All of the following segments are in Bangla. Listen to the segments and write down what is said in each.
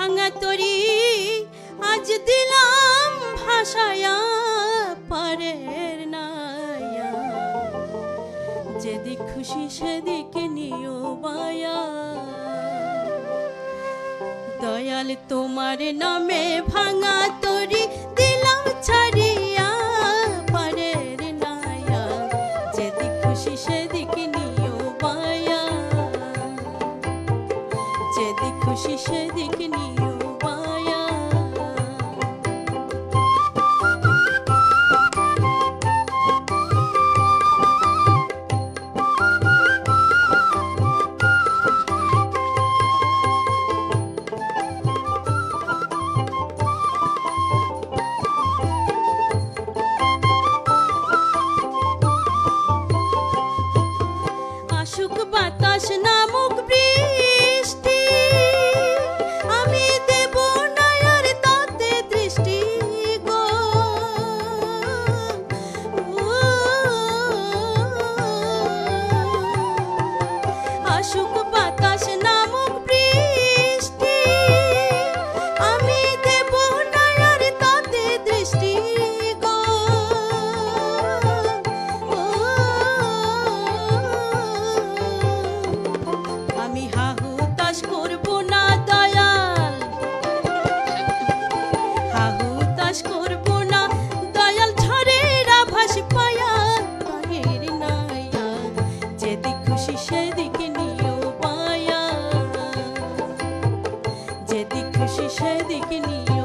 ভাঙা তরি, আজ দিলাম ভাষায়া, পারের নায়া। যেদি খুশি সেদিকে নিও বায়া। দয়াল তোমার নামে ভাঙা তরি 可惜，谁定给你？খুশি সেদিকে নিয়ে।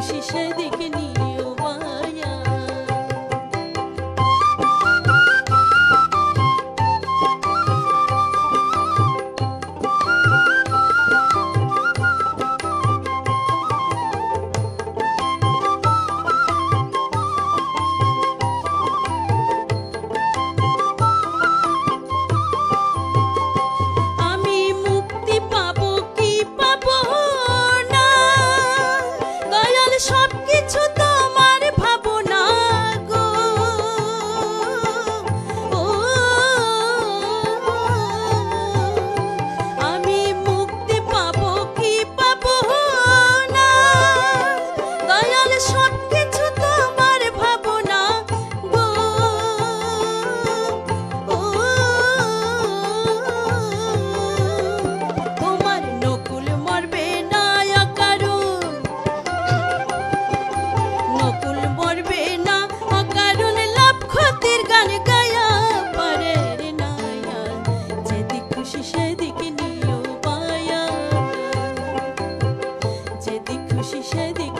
খুশি সেদিকে 你